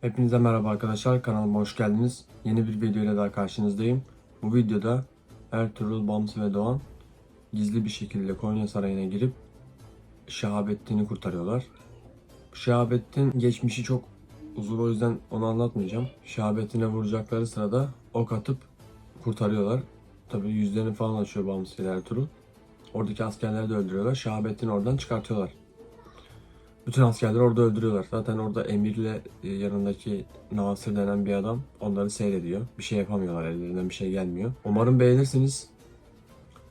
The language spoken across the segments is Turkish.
Hepinize merhaba arkadaşlar kanalıma hoş geldiniz. Yeni bir video ile daha karşınızdayım. Bu videoda Ertuğrul, Bamsı ve Doğan gizli bir şekilde Konya Sarayı'na girip Şahabettin'i kurtarıyorlar. Şahabettin geçmişi çok uzun o yüzden onu anlatmayacağım. Şahabettin'e vuracakları sırada ok atıp kurtarıyorlar. Tabi yüzlerini falan açıyor Bamsı ile Ertuğrul. Oradaki askerleri de öldürüyorlar. Şahabettin'i oradan çıkartıyorlar. Bütün askerleri orada öldürüyorlar. Zaten orada Emir'le e, yanındaki Nasır denen bir adam onları seyrediyor. Bir şey yapamıyorlar ellerinden bir şey gelmiyor. Umarım beğenirsiniz.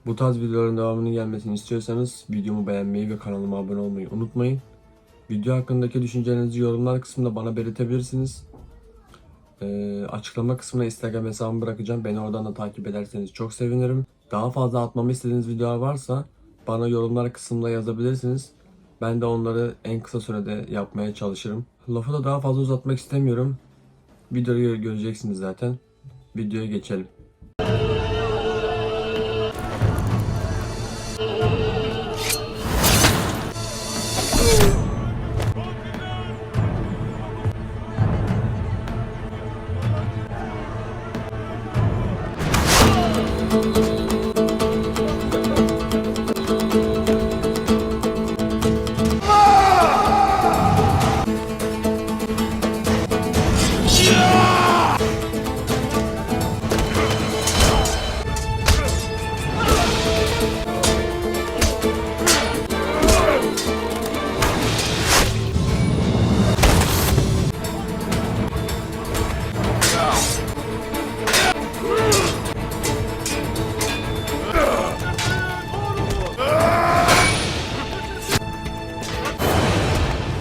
Bu tarz videoların devamının gelmesini istiyorsanız videomu beğenmeyi ve kanalıma abone olmayı unutmayın. Video hakkındaki düşüncelerinizi yorumlar kısmında bana belirtebilirsiniz. Ee, açıklama kısmına Instagram hesabımı bırakacağım. Beni oradan da takip ederseniz çok sevinirim. Daha fazla atmamı istediğiniz videolar varsa bana yorumlar kısmında yazabilirsiniz. Ben de onları en kısa sürede yapmaya çalışırım. Lafı da daha fazla uzatmak istemiyorum. Videoyu göreceksiniz zaten. Videoya geçelim.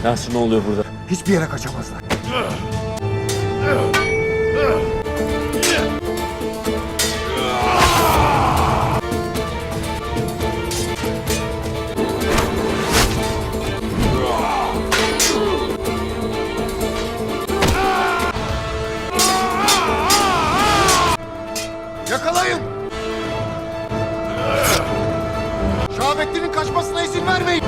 Nasıl ne oluyor burada? Hiçbir yere kaçamazlar. Yakalayın! Şahabettin'in kaçmasına izin vermeyin!